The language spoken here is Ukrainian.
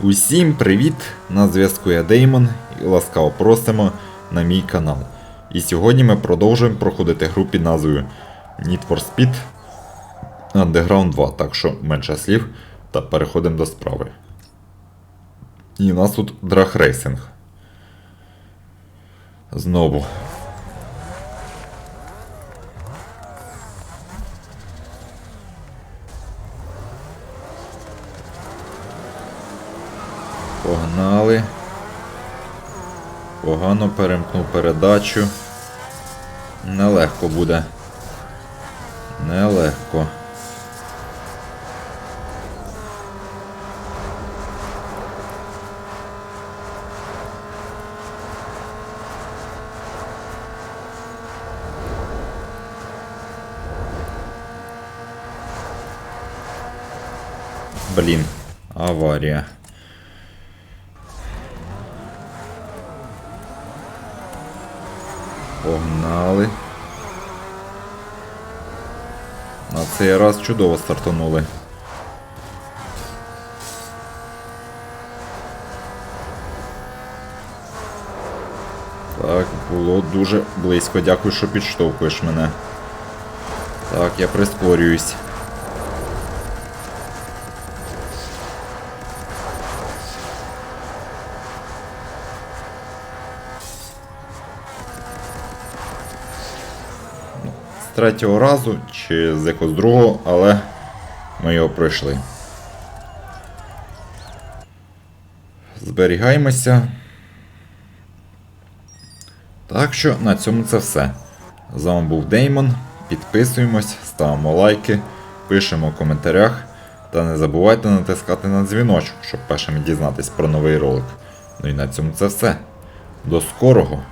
Усім привіт! На зв'язку я Деймон і ласкаво просимо на мій канал. І сьогодні ми продовжуємо проходити гру під назвою Need for Speed Underground 2, так що менше слів та переходимо до справи. І у нас тут драгрейсинг. Знову. Погнали. Погано перемкнув передачу. Нелегко буде. Нелегко. Блін, аварія. Погнали. На цей раз чудово стартанули. Так, було дуже близько. Дякую, що підштовхуєш мене. Так, я прискорююсь. Третього разу чи з якогось другого, але ми його пройшли. Зберігаємося. Так що на цьому це все. З вами був Деймон. Підписуємось, ставимо лайки, пишемо в коментарях. Та не забувайте натискати на дзвіночок, щоб першими дізнатись про новий ролик. Ну і на цьому це все. До скорого!